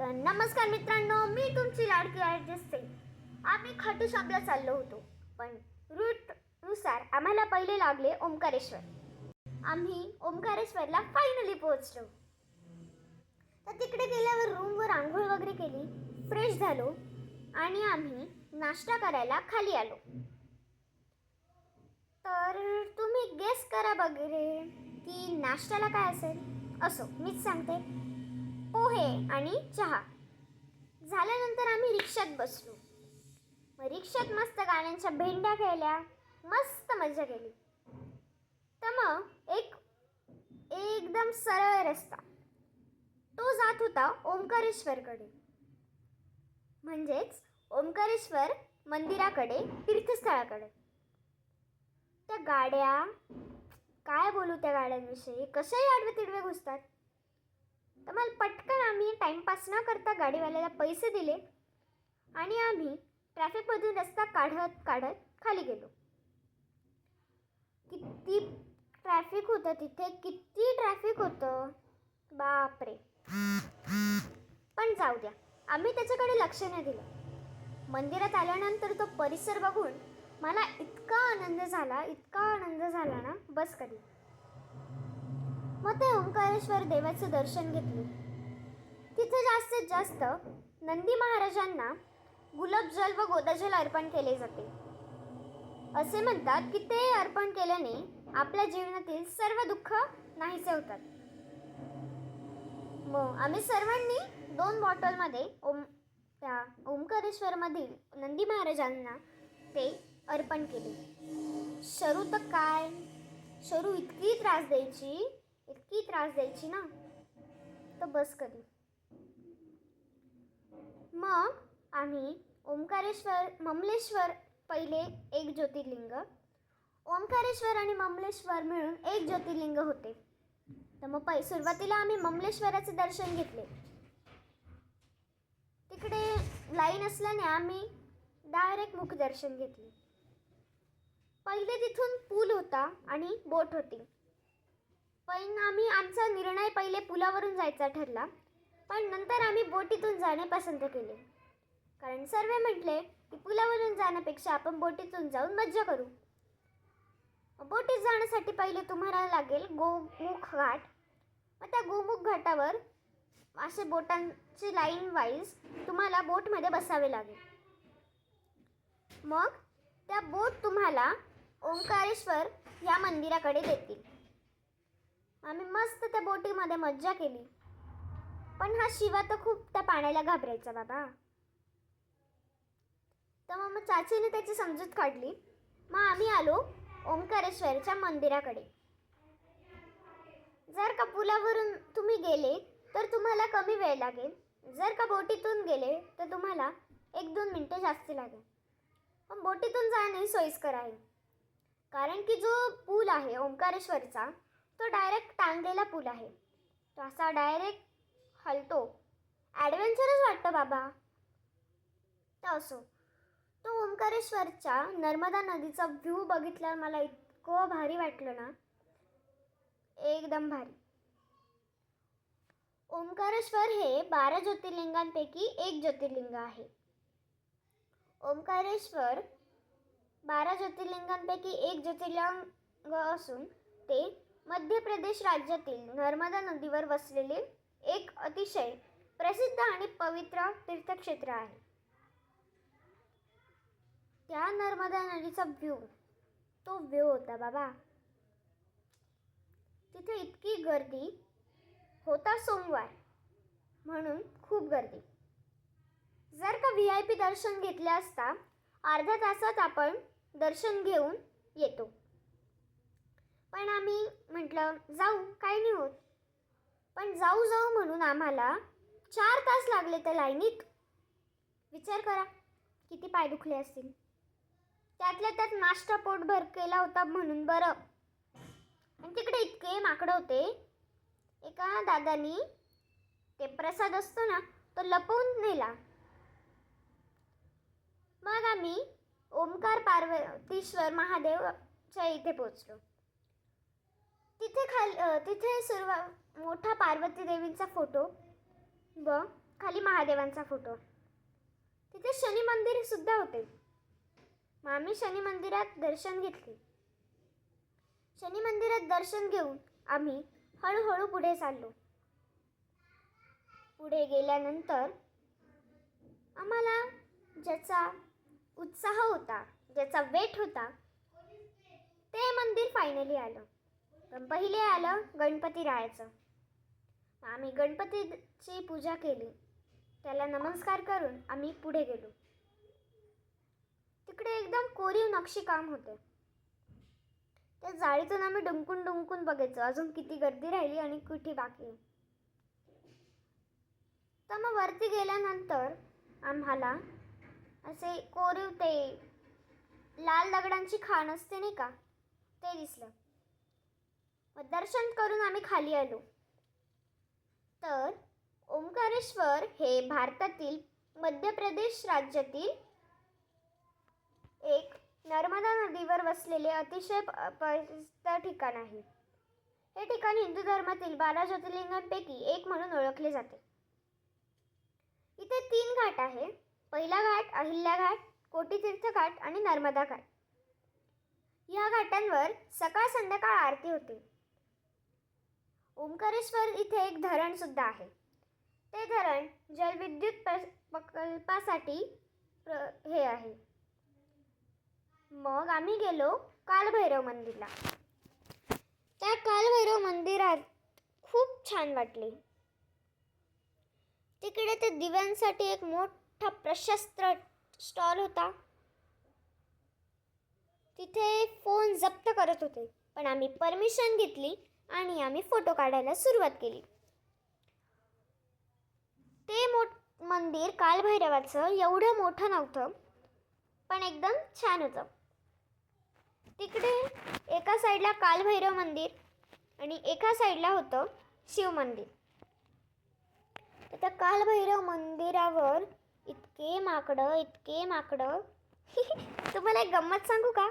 तर नमस्कार मित्रांनो मी तुमची लाडकी आर्टिस्ट आहे आम्ही खाटू शॉपला चाललो होतो पण रूटनुसार आम्हाला पहिले लागले ओंकारेश्वर. आम्ही ओंकारेश्वरला फायनली पोहोचलो. तर तिकडे गेल्यावर रूमवर आंघोळ वगैरे केली फ्रेश झालो आणि आम्ही नाश्ता करायला खाली आलो. तर तुम्ही गेस करा वगैरे की नाश्त्याला काय असेल? असो मीच सांगते. पोहे आणि चहा. झाल्यानंतर आम्ही रिक्षात बसलो. मग रिक्षात मस्त गाण्यांच्या भेंड्या खेळल्या मस्त मजा केली. तर मग एक एकदम सरळ रस्ता. तो जात होता ओंकारेश्वरकडे. म्हणजेच ओंकारेश्वर मंदिराकडे तीर्थस्थळाकडे. त्या गाड्या काय बोलू त्या गाड्यांविषयी? कशाही आडवे तिडवे घुसतात. तर मला पटकन आम्ही टाईमपास न करता गाडीवाल्याला पैसे दिले आणि आम्ही ट्रॅफिकमधून रस्ता काढत काढत खाली गेलो. किती ट्रॅफिक होतं तिथे किती ट्रॅफिक होतं? बापरे. पण जाऊ द्या आम्ही त्याच्याकडे लक्ष नाही दिलं. मंदिरात आल्यानंतर तो परिसर बघून मला इतका आनंद झाला इतका आनंद झाला ना बस कधी? मग ते ओंकारेश्वर देवाचं दर्शन घेतले. तिथे जास्तीत जास्त नंदी महाराजांना गुलाबजल व गोदाजल अर्पण केले जाते. असे म्हणतात की ते अर्पण केल्याने आपल्या जीवनातील सर्व दुःख नाहीसे होतात मग आम्ही सर्वांनी दोन बॉटलमध्ये ओम त्या ओंकारेश्वरमधील नंदी महाराजांना ते अर्पण केले. शरू तर काय? शरू इतकी त्रास द्यायची? इतकी त्रास द्यायची ना? तर बस कधी. मग आम्ही ओंकारेश्वर ममलेश्वर पहिले एक ज्योतिर्लिंग ओंकारेश्वर आणि ममलेश्वर मिळून एक ज्योतिर्लिंग होते. तर मग पै सुरुवातीला आम्ही ममलेश्वराचे दर्शन घेतले. तिकडे लाईन असल्याने आम्ही डायरेक्ट मुखदर्शन घेतले. पहिले तिथून पूल होता आणि बोट होती. पण आम्ही आमचा निर्णय पहिले पुलावरून जायचा ठरला. पण नंतर आम्ही बोटीतून जाणे पसंत केले. कारण सर्व म्हटले की पुलावरून जाण्यापेक्षा आपण बोटीतून जाऊन मज्जा करू. बोटीत जाण्यासाठी पहिले तुम्हाला लागेल गोमुख घाट. मग त्या गोमुख घाटावर असे बोटांची लाईन वाईज तुम्हाला बोटमध्ये बसावे लागेल. मग त्या बोट तुम्हाला ओंकारेश्वर या मंदिराकडे देतील. आम्ही मस्त त्या बोटीमध्ये मज्जा केली. पण हा शिवा तर खूप त्या पाण्याला घाबरायचा बाबा. तर मग मग चाचीने त्याची समजूत काढली. मग आम्ही आलो ओंकारेश्वरच्या मंदिराकडे. जर का पुलावरून तुम्ही गेले तर तुम्हाला कमी वेळ लागेल. जर का बोटीतून गेले तर तुम्हाला एक दोन मिनटं जास्त लागेल. पण बोटीतून जाणे सोयीस्कर आहे. कारण की जो पूल आहे ओंकारेश्वरचा तो डायरेक्ट टांगलेला पूल आहे. तो असा डायरेक्ट हलतो. ॲडव्हेंचरच वाटतं बाबा. तर असो. तो ओंकारेश्वरच्या नर्मदा नदीचा व्ह्यू बघितल्यावर मला इतकं भारी वाटलं ना. एकदम भारी. ओंकारेश्वर हे बारा ज्योतिर्लिंगांपैकी एक ज्योतिर्लिंग आहे. ओंकारेश्वर बारा ज्योतिर्लिंगांपैकी एक ज्योतिर्लिंग असून ते मध्य प्रदेश राज्यातील नर्मदा नदीवर वसलेले एक अतिशय प्रसिद्ध आणि पवित्र तीर्थक्षेत्र आहे. त्या नर्मदा नदीचा व्ह्यू तो व्ह्यू होता बाबा. तिथे इतकी गर्दी होता सोमवार म्हणून खूप गर्दी. जर का व्ही आय पी दर्शन घेतले असता अर्ध्या तासात आपण दर्शन घेऊन येतो. पण आम्ही म्हटलं जाऊ काही नाही होत. पण जाऊ जाऊ म्हणून आम्हाला चार तास लागले त्या लाईनीत. विचार करा किती पाय दुखले असतील. त्यातल्या त्यात नाश्ता पोटभर केला होता म्हणून बरं. आणि तिकडे इतके माकडं होते. एका दादानी ते प्रसाद असतो ना तो लपवून नेला. मग आम्ही ओमकार पार्वतीश्वर महादेवच्या इथे पोचलो तिथे खाल तिथे सुरुवा मोठा पार्वती देवींचा फोटो व खाली महादेवांचा फोटो. तिथे शनी मंदिर सुद्धा होते. मग आम्ही शनी मंदिरात दर्शन घेतले. शनी मंदिरात दर्शन घेऊन आम्ही हळूहळू पुढे चाललो. पुढे गेल्यानंतर आम्हाला ज्याचा उत्साह होता ज्याचा वेट होता ते मंदिर फायनली आलं. पण पहिले आलं गणपती रायाचं आम्ही गणपतीची पूजा केली. त्याला नमस्कार करून आम्ही पुढे गेलो. तिकडे एकदम कोरीव नक्षीकाम होते. त्या जाळीतून आम्ही डुंकून डुंकून बघायचो. अजून किती गर्दी राहिली आणि कुठे बाकी. तर मग वरती गेल्यानंतर आम्हाला असे कोरीव ते लाल दगडांची खाण असते नाही का? ते दिसलं. दर्शन करून आम्ही खाली आलो. तर ओंकारेश्वर हे भारतातील मध्य प्रदेश राज्यातील एक नर्मदा नदीवर वसलेले अतिशय प- प्रसिद्ध ठिकाण आहे. हे ठिकाण हिंदू धर्मातील बारा ज्योतिर्लिंगांपैकी एक म्हणून ओळखले जाते. इथे तीन घाट आहे. पहिला घाट अहिल्या घाट कोटीतीर्थ घाट आणि नर्मदा घाट. या घाटांवर सकाळ संध्याकाळ आरती होते. ओंकारेश्वर इथे एक धरण सुद्धा आहे. ते धरण जलविद्युत प प्रकल्पासाठी प्र- हे आहे. मग आम्ही गेलो कालभैरव मंदिरला. त्या कालभैरव मंदिरात खूप छान वाटले. तिकडे ते दिव्यांसाठी एक मोठा प्रशस्त स्टॉल होता. तिथे फोन जप्त करत होते पण आम्ही परमिशन घेतली आणि आम्ही फोटो काढायला सुरुवात केली. ते मोठ मंदिर कालभैरवाचं एवढं मोठं नव्हतं पण एकदम छान होतं. तिकडे एका साईडला कालभैरव मंदिर आणि एका साईडला होतं शिव मंदिर. तर त्या कालभैरव मंदिरावर इतके माकडं इतके माकडं. तुम्हाला एक गंमत सांगू का?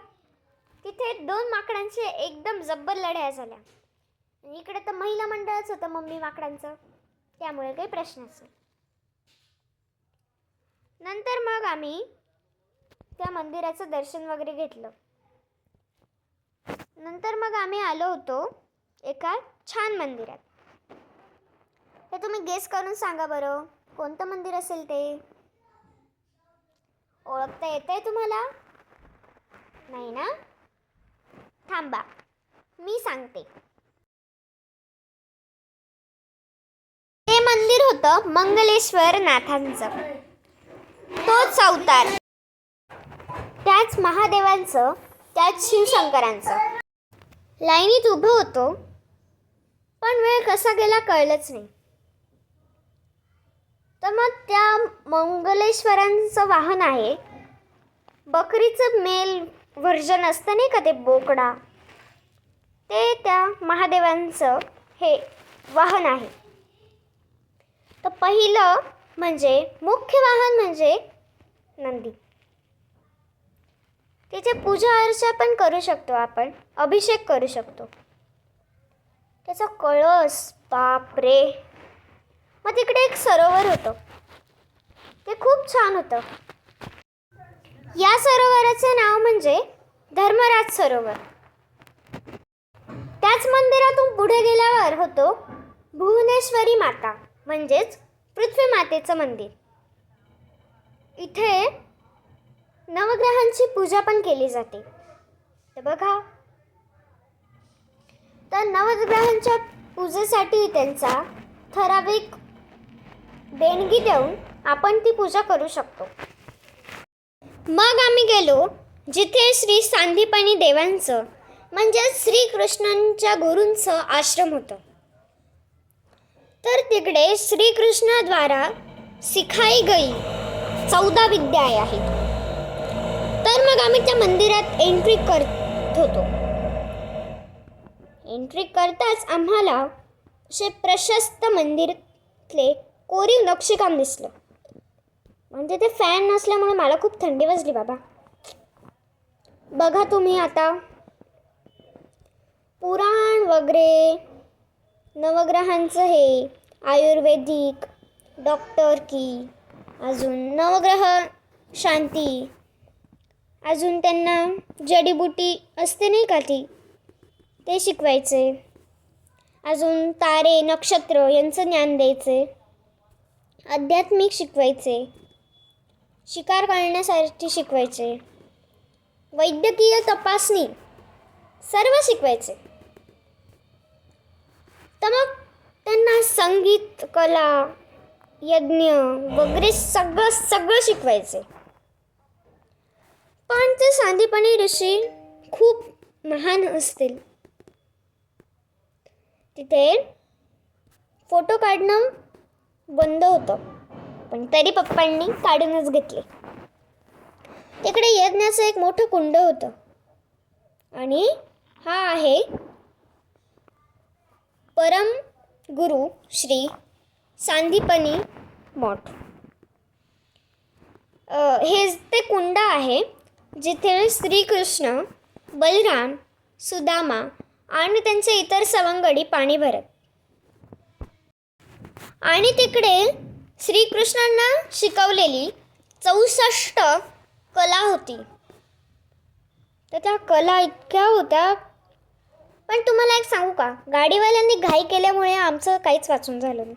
तिथे दोन माकडांचे एकदम जब्बर लढाया झाल्या. इकडे तर महिला मंडळच होतं मम्मी माकडांचं त्यामुळे काही प्रश्न असेल नंतर मग आम्ही त्या मंदिराचं दर्शन वगैरे घेतलं. नंतर मग आम्ही आलो होतो एका छान मंदिरात. हे तुम्ही गेस करून सांगा बरं कोणतं मंदिर असेल ते? ओळखता येत आहे तुम्हाला? नाही ना? थांबा मी सांगते. मंदिर होतं मंगलेश्वर नाथांचं. तोच अवतार. त्याच महादेवांचं त्याच शिवशंकरांचं. लाईनीत उभं होतो पण वेळ कसा गेला कळलंच नाही. तर मग त्या मंगलेश्वरांचं वाहन आहे. बकरीचं मेल व्हर्जन असतं नाही का ते बोकडा? ते त्या महादेवांचं हे वाहन आहे. तर पहिलं म्हणजे मुख्य वाहन म्हणजे नंदी. तिथे पूजा अर्चा पण करू शकतो आपण अभिषेक करू शकतो. त्याचा कळस बापरे मग तिकडे एक सरोवर होतं. ते खूप छान होतं. या सरोवराचे नाव म्हणजे धर्मराज सरोवर. त्याच मंदिरातून पुढे गेल्यावर होतो भुवनेश्वरी माता. म्हणजेच पृथ्वी मातेचं मंदिर. इथे नवग्रहांची पूजा पण केली जाते. तर बघा. तर नवग्रहांच्या पूजेसाठी त्यांचा ठराविक देणगी देऊन आपण ती पूजा करू शकतो. मग आम्ही गेलो जिथे श्री सांदीपणी देवांचं म्हणजेच श्रीकृष्णांच्या गुरूंचं आश्रम होतं. तर तिकडे श्रीकृष्णाद्वारा सिखाई गई चौदा विद्या आहेत. तर मग आम्ही त्या मंदिरात एंट्री करत होतो. एंट्री करताच आम्हाला असे प्रशस्त मंदिरातले कोरीव नक्षीकाम दिसलं. म्हणजे ते फॅन नसल्यामुळे मला खूप थंडी वाजली बाबा. बघा तुम्ही आता. पुराण वगैरे नवग्रहांचं हे आयुर्वेदिक डॉक्टर की अजून नवग्रह शांती. अजून त्यांना जडीबुटी असते नाही का ती? ते शिकवायचे. अजून तारे नक्षत्र यांचं ज्ञान द्यायचे. आध्यात्मिक शिकवायचे. शिकार करण्यासाठी शिकवायचे. वैद्यकीय तपासणी सर्व शिकवायचे. तर मग त्यांना संगीत कला यज्ञ वगैरे सगळं सगळं शिकवायचे. पण ते सांदीपणी ऋषी खूप महान असतील. तिथे फोटो काढणं बंद होतं. पण तरी पप्पांनी काढूनच घेतले. तिकडे यज्ञाचं एक मोठं कुंड होतं. आणि हा आहे परम गुरु श्री सांदीपनी मठ. हे ते कुंड आहे जिथे श्रीकृष्ण बलराम सुदामा आणि त्यांचे इतर सवंगडी पाणी भरत. आणि तिकडे श्रीकृष्णांना शिकवलेली चौसष्ट कला होती. तर त्या कला इतक्या होत्या पण तुम्हाला एक सांगू का? गाडीवाल्यांनी घाई केल्यामुळे आमचं काहीच वाचून झालं नाही.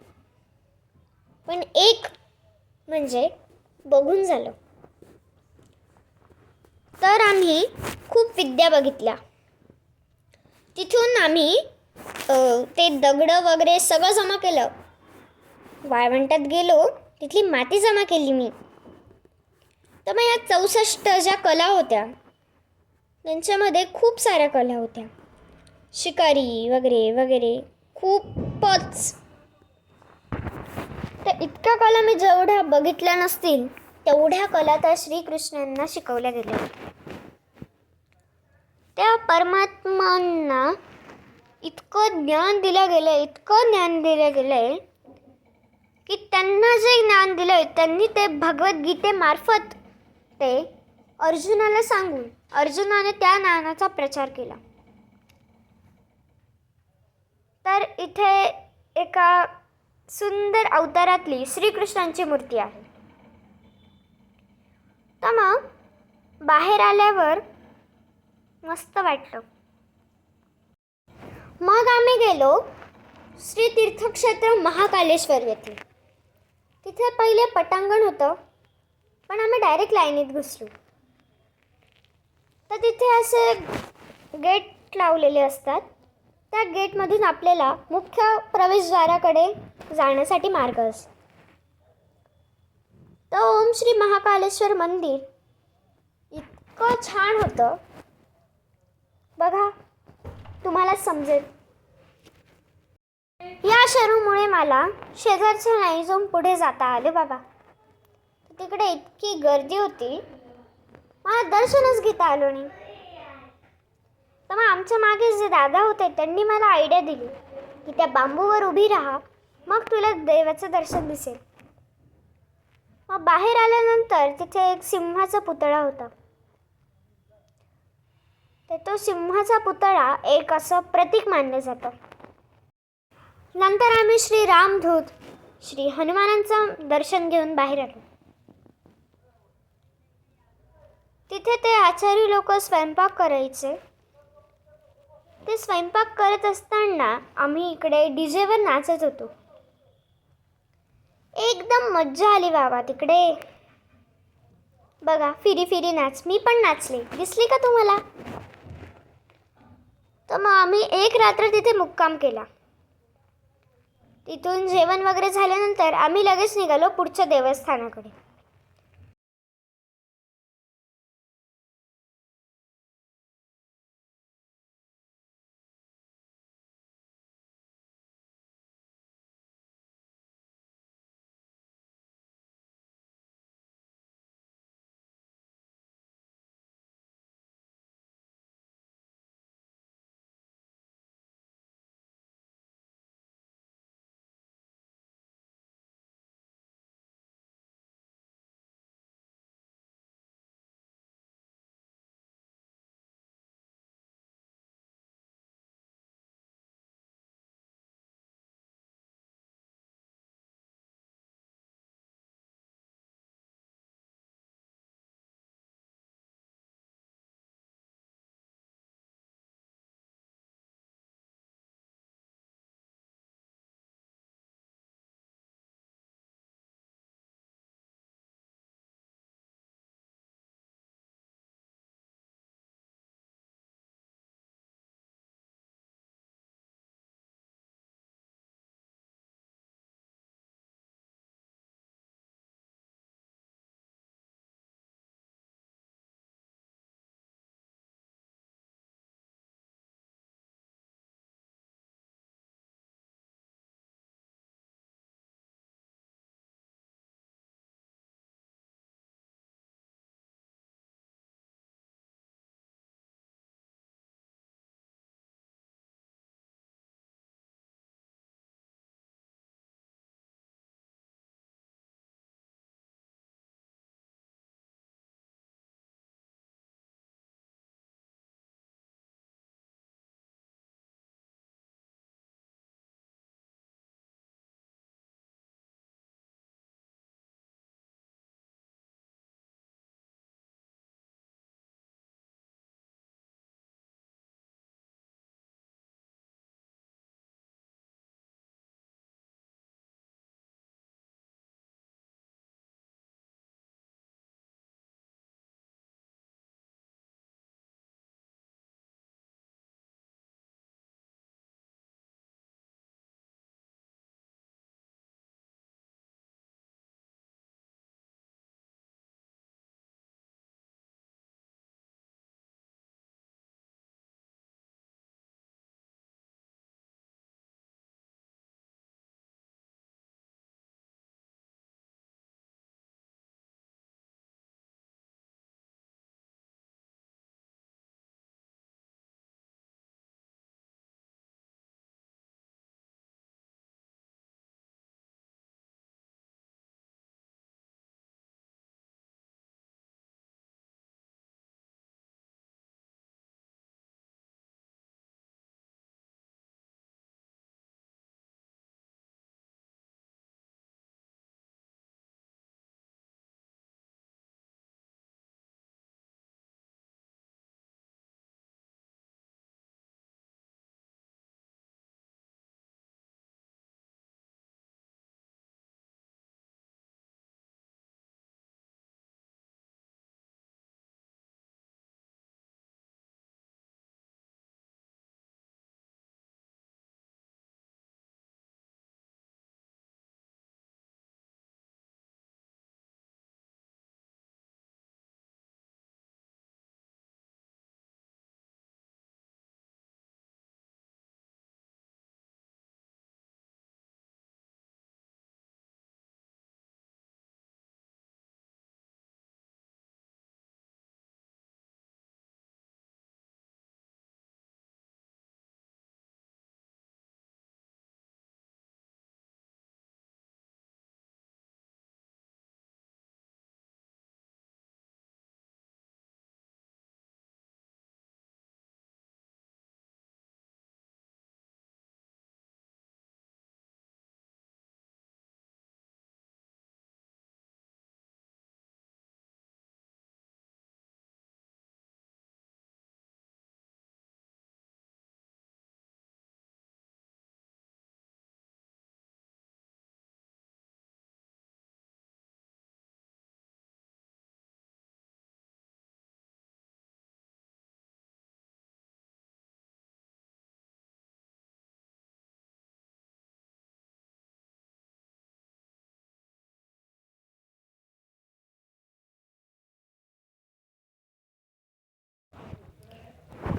पण एक म्हणजे बघून झालं. तर आम्ही खूप विद्या बघितल्या. तिथून आम्ही ते दगडं वगैरे सगळं जमा केलं. वाळवंटात गेलो तिथली माती जमा केली मी. तर मग या चौसष्ट ज्या कला होत्या त्यांच्यामध्ये खूप साऱ्या कला होत्या. शिकारी वगैरे वगैरे. खूपच. तर इतक्या कला मी जेवढ्या बघितल्या नसतील तेवढ्या कला त्या श्रीकृष्णांना शिकवल्या गेल्या. त्या परमात्मांना इतकं ज्ञान दिलं गेलं इतकं ज्ञान दिलं गेलं आहे की त्यांना जे ज्ञान दिलं आहे त्यांनी ते भगवद्गीतेमार्फत ते अर्जुनाला सांगून अर्जुनाने त्या ज्ञानाचा प्रचार केला. तर इथे एका सुंदर अवतारातली श्रीकृष्णांची मूर्ती आहे. तर मग बाहेर आल्यावर मस्त वाटलं. मग आम्ही गेलो श्री तीर्थक्षेत्र महाकालेश्वर येथे. तिथे पहिले पटांगण होतं पण आम्ही डायरेक्ट लाईनीत घुसलो. तर तिथे असे गेट लावलेले असतात. त्या गेटमधून आपल्याला मुख्य प्रवेशद्वाराकडे जाण्यासाठी मार्ग असतो तर ओम श्री महाकालेश्वर मंदिर इतकं छान होतं. बघा तुम्हाला समजेल. या शरूमुळे मला शेजारच्या नाही जाऊन पुढे जाता आले बाबा. तिकडे इतकी गर्दी होती. मला दर्शनच घेता आलो नाही. आमच्या मागे जे दादा होते त्यांनी मला आयडिया दिली की त्या बांबूवर उभी राहा मग तुला देवाचं दर्शन दिसेल. मग बाहेर आल्यानंतर तिथे एक सिंहाचा पुतळा होता. तर तो सिंहाचा पुतळा एक असं प्रतीक मानलं जातं. नंतर आम्ही श्री रामधूत श्री हनुमानांचं दर्शन घेऊन बाहेर आलो. तिथे ते आचारी लोक स्वयंपाक करायचे. ते स्वयंपाक करत असताना आम्ही इकडे डीजेवर नाचत होतो. एकदम मज्जा आली बाबा तिकडे. बघा फिरी फिरी नाच. मी पण नाचले. दिसली का तुम्हाला? तर मग आम्ही एक रात्र तिथे मुक्काम केला. तिथून जेवण वगैरे झाल्यानंतर आम्ही लगेच निघालो पुढच्या देवस्थानाकडे.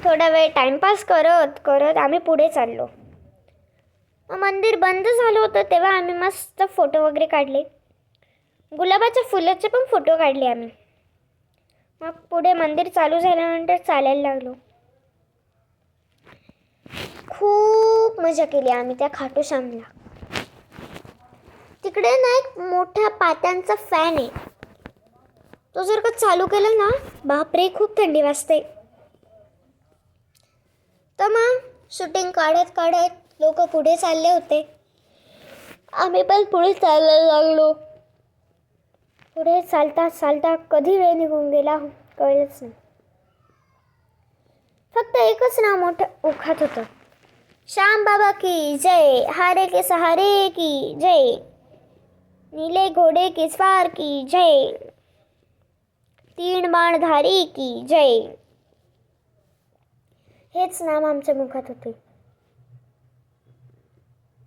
थोडा वेळ टाईमपास करत करत आम्ही पुढे चाललो. मग मंदिर बंद झालं होतं तेव्हा आम्ही मस्त फोटो वगैरे काढले. गुलाबाच्या फुलाचे पण फोटो काढले आम्ही. मग पुढे मंदिर चालू झाल्यानंतर चालायला लागलो. खूप मजा केली आम्ही त्या खाटू श्यामला तिकडे ना एक मोठ्या पात्यांचा फॅन आहे. तो जर का चालू केला ना बापरे खूप थंडी वाजते. तर मग शूटिंग काढत काढत लोक पुढे चालले होते. आम्ही पण पुढे चालायला लागलो. पुढे चालता चालता कधी वेळ निघून गेला हो, कळलंच नाही. फक्त एकच नाव मोठं उखात होतं. श्याम बाबा की जय हारे के सहारे की जय नीले घोडे की स्वार की जय तीन बाणधारी की जय. हेच नाम आमच्या मुखात होते.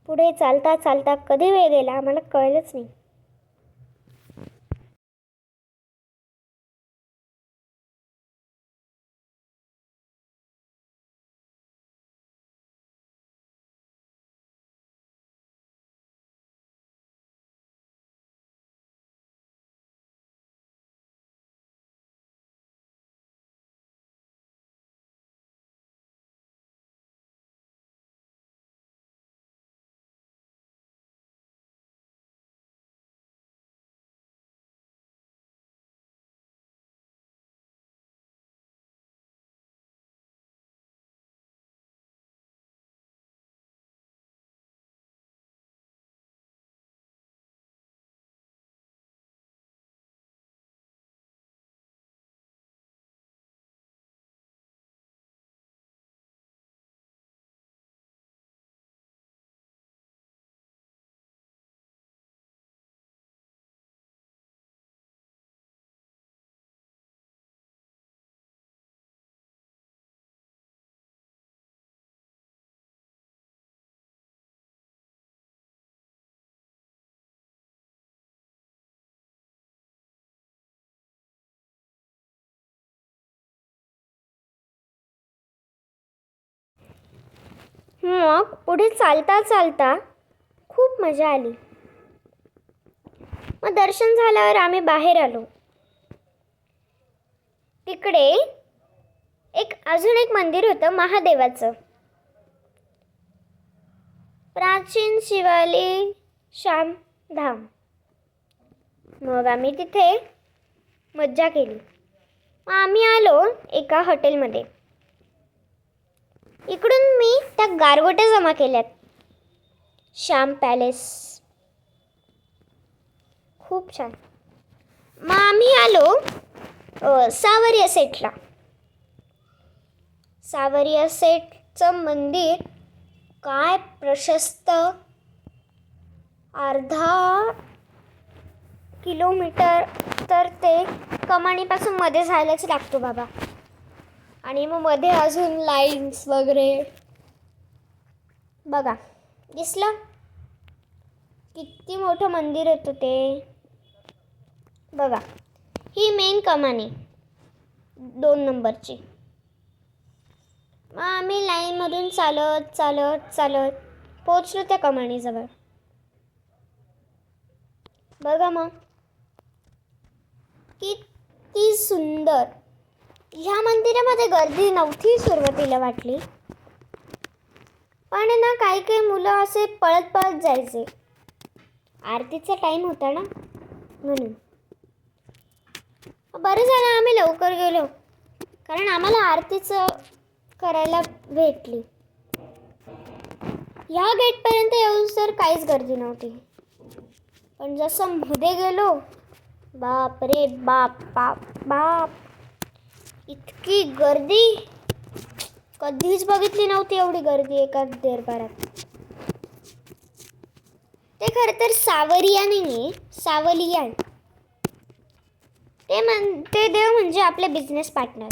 पुढे चालता चालता कधी वेळ गेला आम्हाला कळलंच नाही. मग पुढे चालता चालता खूप मजा आली. मग दर्शन झाल्यावर आम्ही बाहेर आलो. तिकडे एक अजून एक मंदिर होतं महादेवाचं. प्राचीन शिवाली श्याम धाम. मग आम्ही तिथे मज्जा केली. मग आम्ही आलो एका हॉटेलमध्ये इकडून मी त्या गारगोट्या जमा केल्यात. श्याम पॅलेस. खूप छान. मग आम्ही आलो सावरिया सेटला. सावरिया सेटचं मंदिर काय प्रशस्त. अर्धा किलोमीटर तर ते कमानीपासून मध्ये जायलाच लागतो बाबा. आणि मग मध्ये अजून लाईन्स वगैरे. बघा दिसलं? किती मोठं मंदिर होतं ते. बघा ही मेन कमानी दोन नंबरची. मग आम्ही लाईनमधून चालत चालत चालत पोचलो त्या कमानीजवळ. बघा मग किती सुंदर. ह्या मंदिरामध्ये गर्दी नव्हती सुरुवातीला वाटली. पण ना काही काही मुलं असे पळत पळत जायचे. आरतीचा टाईम होता ना? म्हणून. बरं झालं आम्ही लवकर गेलो. कारण आम्हाला आरतीचं करायला भेटली. ह्या गेटपर्यंत येऊन तर काहीच गर्दी नव्हती. पण जसं मध्ये गेलो बाप रे बाप बाप बाप. इतकी गर्दी. कधीच बघितली नव्हती एवढी गर्दी एका दरबारात. ते खरं तर सावरिया नाही आहे ते म्हण ते देव म्हणजे आपले बिझनेस पार्टनर